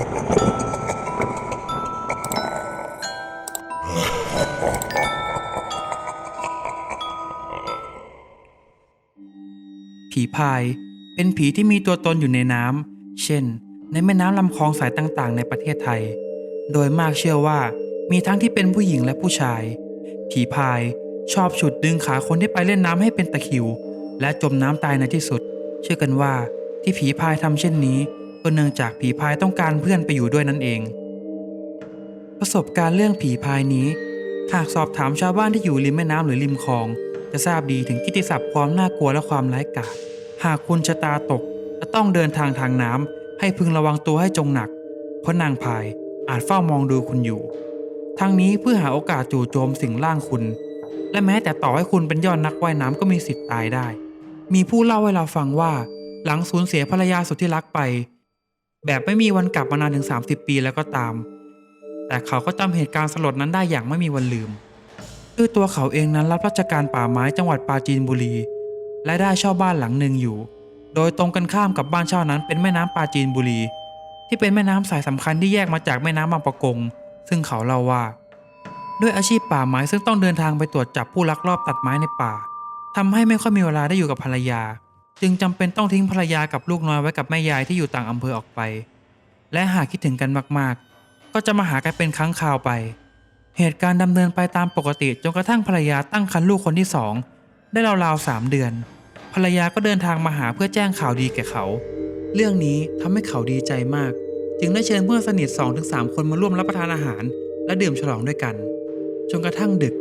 ผีพายเป็นผีที่มีตัวตนอยู่ในน้ำ เช่น ในแม่น้ำลำคลองสายต่างๆ ในประเทศไทย โดยมากเชื่อว่ามีทั้งที่เป็นผู้หญิงและผู้ชาย ผีพายชอบฉุดดึงขาคนที่ไปเล่นน้ำให้เป็นตะคิว และจมน้ำตายในที่สุด เชื่อกันว่าที่ผีพายทำเช่นนี้ ก็เนื่องจากผีพายต้องการเพื่อนไปอยู่ด้วยนั่นเอง ประสบการณ์เรื่องผีพายนี้ หากสอบถามชาวบ้านที่อยู่ริมแม่น้ำหรือริมคลอง จะทราบดีถึงกิติศัพท์ความน่ากลัวและความร้ายกาจหากคุณชะตาตกจะต้องเดินทางทางน้ำให้พึงระวังตัวให้จงหนัก เพราะนางพายอาจเฝ้ามองดูคุณอยู่ ทั้งนี้เพื่อหาโอกาสจู่โจมสิ่งล่างคุณ และแม้แต่ต่อให้คุณเป็นยอดนักว่ายน้ำก็มีสิทธิ์ตายได้ มีผู้เล่าให้เราฟังว่า หลังสูญเสียภรรยาสุดที่รักไป แบบไม่มีวันกลับมานานถึง 30 ปีแล้วก็ตาม แต่เขาก็จำเหตุการณ์สลดนั้นได้อย่างไม่มีวันลืมด้วยตัวเขาเองนั้นรับราชการป่าไม้จังหวัดปราจีนบุรี และได้เช่าบ้านหลังหนึ่งอยู่ โดยตรงกันข้ามกับบ้านเช่านั้นเป็นแม่น้ำปราจีนบุรี ที่เป็นแม่น้ำสายสำคัญที่แยกมาจากแม่น้ำบางปะกง ซึ่งเขาเล่าว่า ด้วยอาชีพป่าไม้ซึ่งต้องเดินทางไปตรวจจับผู้ลักลอบตัดไม้ในป่าทำให้ไม่ค่อยมีเวลาได้อยู่กับภรรยา จึงจำเป็นต้องทิ้งภรรยากับลูกน้อยไว้กับแม่ยายที่อยู่ต่างอำเภอออกไป และหากคิดถึงกันมากๆ ก็จะมาหากันเป็นครั้งคราวไป เหตุการณ์ดำเนินไปตามปกติจนกระทั่งภรรยาตั้งครรภ์ลูกคนที่สองได้ราวๆสามเดือน ภรรยาก็เดินทางมาหาเพื่อแจ้งข่าวดีแก่เขา เรื่องนี้ทำให้เขาดีใจมาก จึงได้เชิญเพื่อนสนิท2-3คนมาร่วมรับประทานอาหาร และดื่มฉลองด้วยกันจนกระทั่งดึก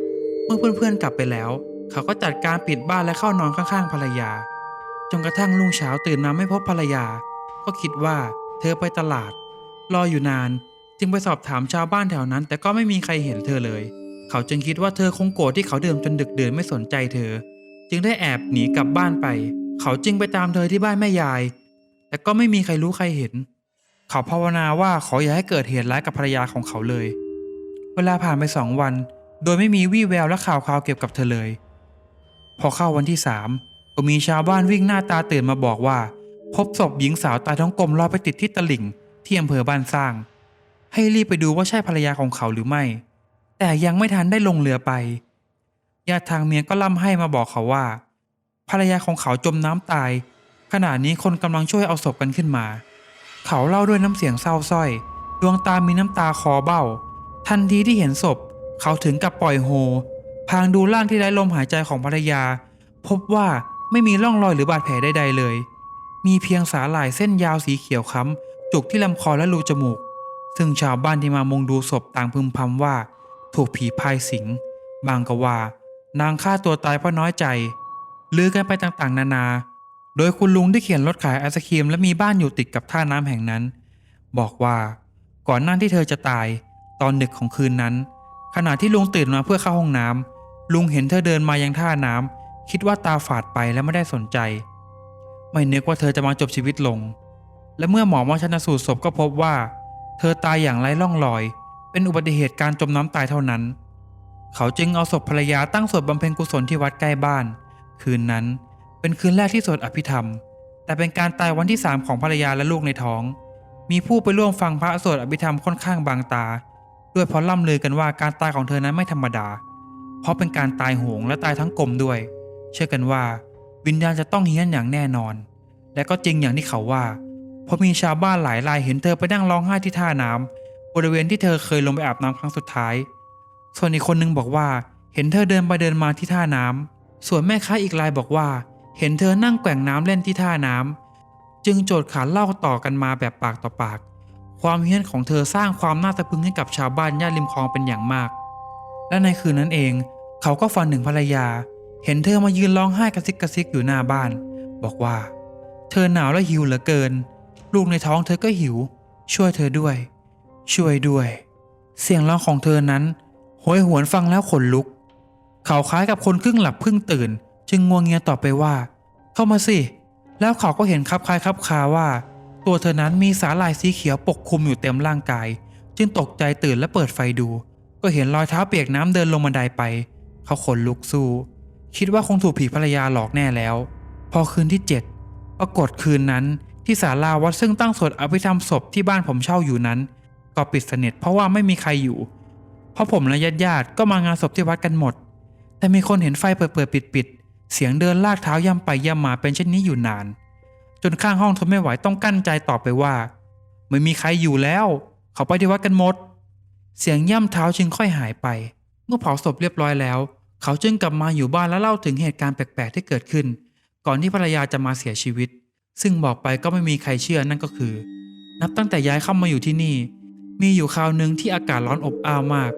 เมื่อเพื่อนๆกลับไปแล้ว เขาก็จัดการปิดบ้านและเข้านอนข้างๆภรรยา จนกระทั่งรุ่งเช้าตื่นมาไม่พบภรรยา ก็คิดว่าเธอไปตลาด รออยู่นาน จึงไปสอบถามชาวบ้านแถวนั้น แต่ก็ไม่มีใครเห็นเธอเลย เขาจึงคิดว่าเธอคงโกรธที่เขาเดื่มจนดึกเดินไม่สนใจเธอ จึงได้แอบหนีกลับบ้านไป เขาจึงไปตามเธอที่บ้านแม่ยาย แต่ก็ไม่มีใครรู้ใครเห็น เขาภาวนาว่าขออย่าให้เกิดเหตุร้ายกับภรรยาของเขาเลย เวลาผ่านไปสองวัน โดยไม่มีวี่แววและข่าวคราวเกี่ยวกับเธอเลย พอเข้าวันที่สาม ก็มีชาวบ้านวิ่งหน้าตาตื่นมาบอกว่า พบศพหญิงสาวตายท้องกลมลอยไปติดที่ตลิ่ง ที่อำเภอบ้านสร้าง ให้รีบไปดูว่าใช่ภรรยาของเขาหรือไม่ แต่ยังไม่ทันได้ลงเรือไปญาติทางเมียก็ล่ำให้มาบอกเขาว่า ภรรยาของเขาจมน้ำตาย ขณะนี้คนกำลังช่วยเอาศพกันขึ้นมา เขาเล่าด้วยน้ำเสียงเศร้าสร้อย ดวงตามีน้ำตาคอเบ้า ทันทีที่เห็นศพ เขาถึงกับปล่อยโฮพางดูร่างที่ไร้ลมหายใจของภรรยา พบว่า ไม่มีร่องรอยหรือบาดแผลใดๆเลย มีเพียงสาหร่ายเส้นยาวสีเขียวค้ำจุกที่ลำคอและรูจมูก ซึ่งชาวบ้านที่มามุงดูศพต่างพึมพำว่า ถูกผีพายสิง บางก็ว่า นางฆ่าตัวตายเพราะน้อยใจลือกันไปต่างๆ นานา โดยคุณลุงที่เขียนรถขายไอศครีมและมีบ้านอยู่ติดกับท่าน้ำแห่งนั้น บอกว่า ก่อนหน้าที่เธอจะตาย ตอนดึกของคืนนั้น ขณะที่ลุงตื่นมาเพื่อเข้าห้องน้ำลุงเห็นเธอเดินมายังท่าน้ำ คิดว่าตาฝาดไปและไม่ได้สนใจ ไม่นึกว่าเธอจะมาจบชีวิตลง และเมื่อหมอมาชันสูตรศพก็พบว่า เธอตายอย่างไร้ร่องรอย เป็นอุบัติเหตุการจมน้ำตายเท่านั้น เขาจึงเอาศพภรรยาตั้งสวดบำเพ็ญกุศลที่วัดใกล้บ้าน คืนนั้นเป็นคืนแรกที่สวดอภิธรรม แต่เป็นการตายวันที่สามของภรรยาและลูกในท้อง มีผู้ไปร่วมฟังพระสวดอภิธรรมค่อนข้างบางตา ด้วยเพราะล่ำลือกันว่าการตายของเธอนั้นไม่ธรรมดา เพราะเป็นการตายโหงและตายทั้งกลมด้วย เชื่อกันว่า วิญญาณจะต้องเฮี้ยนอย่างแน่นอน และก็จริงอย่างที่เขาว่า เพราะมีชาวบ้านหลายรายเห็นเธอไปนั่งร้องไห้ที่ท่าน้ำบริเวณที่เธอเคยลงไปอาบน้ำครั้งสุดท้าย ส่วนอีกคนนึงบอกว่า เห็นเธอเดินไปเดินมาที่ท่าน้ำส่วนแม่ค้าอีกรายบอกว่า เห็นเธอนั่งแกว่งน้ำเล่นที่ท่าน้ำจึงโจทย์ขานเล่าต่อกันมาแบบปากต่อปาก ความเฮี้ยนของเธอสร้างความน่าตะพึงให้กับชาวบ้านย่านริมคลองเป็นอย่างมาก และในคืนนั้นเอง เขาก็ฝันถึงภรรยา เห็นเธอมายืนร้องไห้กระซิกกระซิกอยู่หน้าบ้าน บอกว่า เธอหนาวและหิวเหลือเกิน ลูกในท้องเธอก็หิว ช่วยเธอด้วย ช่วยด้วย เสียงร้องของเธอนั้นโหยหวนฟังแล้วขนลุก เขาคล้ายกับคนครึ่งหลับครึ่งตื่น จึงงวงเงียตอบไปว่า เข้ามาสิ แล้วเขาก็เห็นคับคล้ายคับคาว่า ตัวเธอนั้นมีสารลายสีเขียวปกคลุมอยู่เต็มร่างกาย จึงตกใจตื่นและเปิดไฟดู ก็เห็นรอยเท้าเปียกน้ำเดินลงบันไดไป เขาขนลุกสู้ คิดว่าคงถูกผีภรรยาหลอกแน่แล้ว พอคืนที่เจ็ดปรากฏคืนนั้นที่ศาลาวัดซึ่งตั้งสวดอภิธรรมศพที่บ้านผมเช่าอยู่นั้น ก็ปิดสนิทเพราะว่าไม่มีใครอยู่ เพราะผมและญาติญาติก็มางานศพที่วัดกันหมด แต่มีคนเห็นไฟเปิดๆปิดๆเสียงเดินลากเท้าย่ำไปย่ำมาเป็นเช่นนี้อยู่นาน จนข้างห้องทนไม่ไหวต้องกั้นใจตอบไปว่า ไม่มีใครอยู่แล้ว เขาไปที่วัดกันหมด เสียงย่ำเท้าจึงค่อยหายไป เมื่อเผาศพเรียบร้อยแล้ว เขาจึงกลับมาอยู่บ้านแล้วเล่าถึงเหตุการณ์แปลกๆที่เกิดขึ้น ก่อนที่ภรรยาจะมาเสียชีวิต ซึ่งบอกไปก็ไม่มีใครเชื่อนั่นก็คือ นับตั้งแต่ย้ายเข้ามาอยู่ที่นี่ มีอยู่คราวหนึ่งที่อากาศร้อนอบอ้าวมาก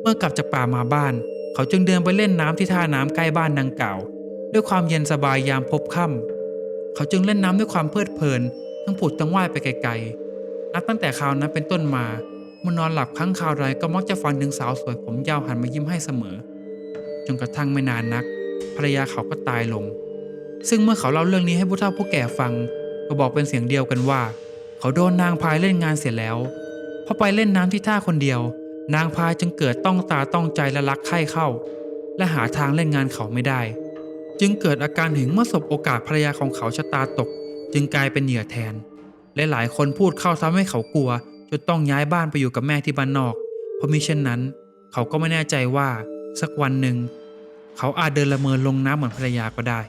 เมื่อกลับจากป่ามาบ้าน เขาจึงเดินไปเล่นน้ำที่ท่าน้ำใกล้บ้านดังกล่าว ด้วยความเย็นสบายยามพบค่ำเขาจึงเล่นน้ำด้วยความเพลิดเพลิน ทั้งผุดทั้งว่ายไปไกลๆนับตั้งแต่คราวนั้นเป็นต้นมาเมื่อนอนหลับครั้งคราวใดก็มักจะฝันถึงสาวสวยผมยาวหันมายิ้มให้เสมอ จนกระทั่งไม่นานนัก ภรรยาเขาก็ตายลง ซึ่งเมื่อเขาเล่าเรื่องนี้ให้ผู้เฒ่าผู้แก่ฟัง ก็บอกเป็นเสียงเดียวกันว่า เขาโดนนางพายเล่นงานเสร็จแล้วพอไปเล่นน้ำที่ท่าคนเดียว นางพายจึงเกิดต้องตาต้องใจและรักใคร่เข้า และหาทางเล่นงานเขาไม่ได้ จึงเกิดอาการหึงเมื่อสบโอกาสภรรยาของเขาชะตาตก จึงกลายเป็นเหยื่อแทน และหลายคนพูดเข้าทำให้เขากลัวจนต้องย้ายบ้านไปอยู่กับแม่ที่บ้านนอก เพราะมิเช่นนั้น เขาก็ไม่แน่ใจว่า สักวันหนึ่ง เขาอาจเดินละเมอลงน้ำเหมือนภรรยาก็ได้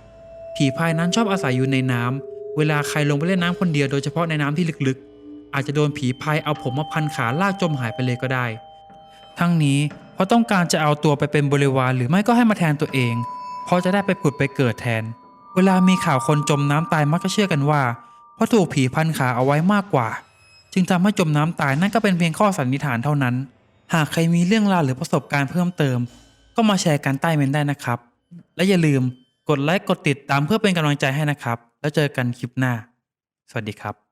ผีพายนั้นชอบอาศัยอยู่ในน้ำ เวลาใครลงไปเล่นน้ำคนเดียวโดยเฉพาะในน้ำที่ลึกๆ อาจจะโดนผีพายเอาผมมาพันขาลากจมหายไปเลยก็ได้ ทั้งนี้เพราะต้องการจะเอาตัวไปเป็นบริวารหรือไม่ก็ให้มาแทนตัวเองเพราะจะได้ไปผุดไปเกิดแทน เวลามีข่าวคนจมน้ำตายมักจะเชื่อกันว่าเพราะถูกผีพันขาเอาไว้มากกว่า จึงทำให้จมน้ำตายนั่นก็เป็นเพียงข้อสันนิษฐานเท่านั้น หากใครมีเรื่องราวหรือประสบการณ์เพิ่มเติม ก็มาแชร์กันใต้เมนได้นะครับ และอย่าลืมกดไลค์กดติดตามเพื่อเป็นกำลังใจให้นะครับ แล้วเจอกันคลิปหน้า สวัสดีครับ